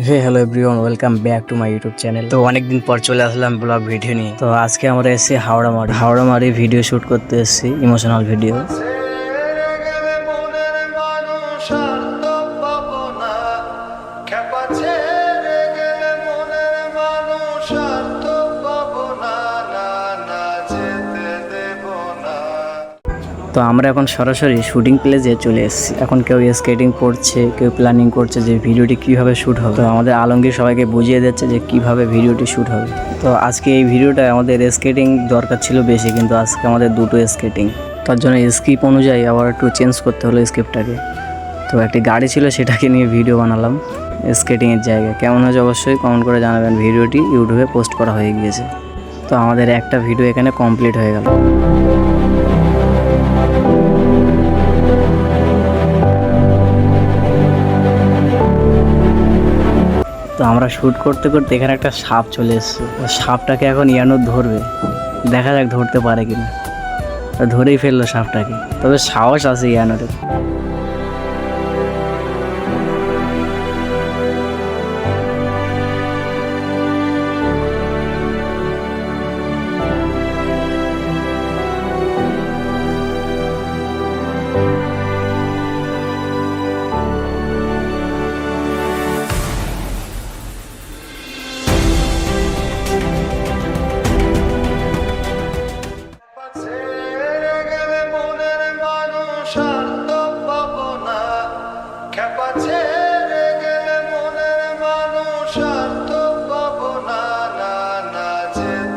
Hey hello everyone welcome back to my YouTube channel তো অনেকদিন পর চলে আসলাম ব্লগ ভিডিও নিয়ে। তো আজকে আমরা এসেছি হাওড়া মারি হাওড়া মারি ভিডিও শ্যুট করতে এসেছি ইমোশনাল ভিডিও মনের মানুষ তো আমরা এখন সরাসরি শুটিং প্লেসে চলে এসেছি। এখন কেউ স্কেটিং করছে, কেউ প্ল্যানিং করছে যে ভিডিওটি কীভাবে শ্যুট হবে। তো আমাদের আলমগীর সবাইকে বুঝিয়ে দিচ্ছে যে কীভাবে ভিডিওটি শ্যুট হবে। তো আজকে এই ভিডিওটা আমাদের স্কেটিং দরকার ছিল বেশি, কিন্তু আজকে আমাদের দুটো স্কেটিং তার জন্য স্কিপ অনুযায়ী আবার একটু চেঞ্জ করতে হলো স্ক্রিপ্টটাকে তো একটি গাড়ি ছিল, সেটাকে নিয়ে ভিডিও বানালাম। স্কেটিংয়ের জায়গায় কেমন হয়েছে অবশ্যই কমেন্ট করে জানাবেন। ভিডিওটি ইউটিউবে পোস্ট করা হয়ে গিয়েছে। তো আমাদের একটা ভিডিও এখানে কমপ্লিট হয়ে গেল। তো আমরা শ্যুট করতে করতে এখানে একটা সাপ চলে এসছে। সাপটাকে এখন ইয়ানো ধরবে। দেখা যাক ধরতে পারে কিনা। ধরেই ফেলল সাপটাকে। তবে সাহস আছে ইয়ানুরের started